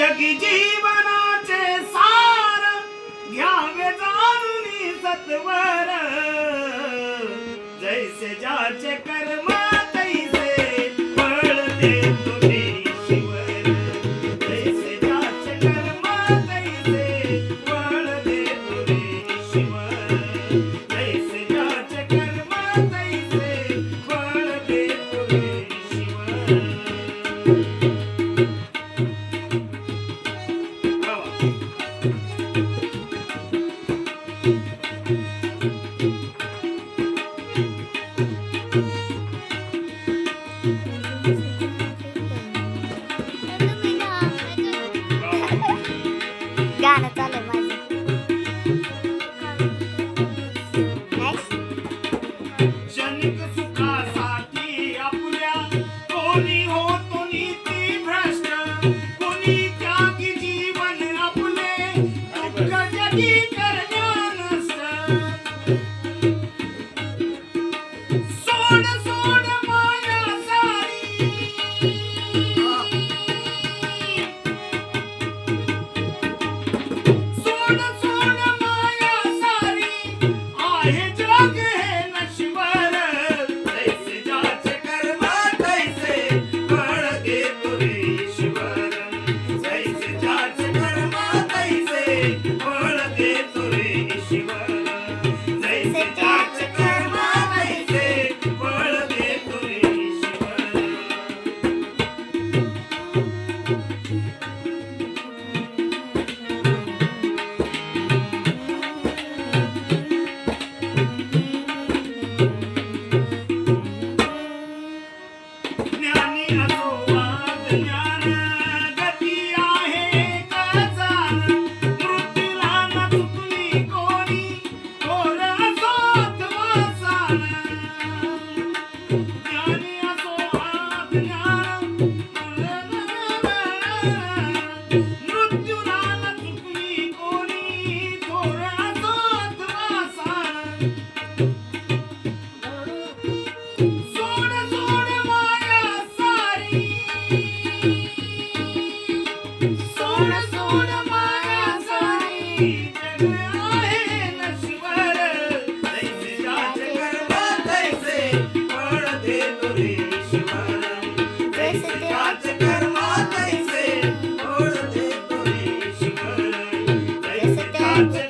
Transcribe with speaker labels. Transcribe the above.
Speaker 1: जगी जीवनाचे सार घ्यावे जाणून सत्वर. जैसे जाचे कर्म Música minha, minha. Thank you.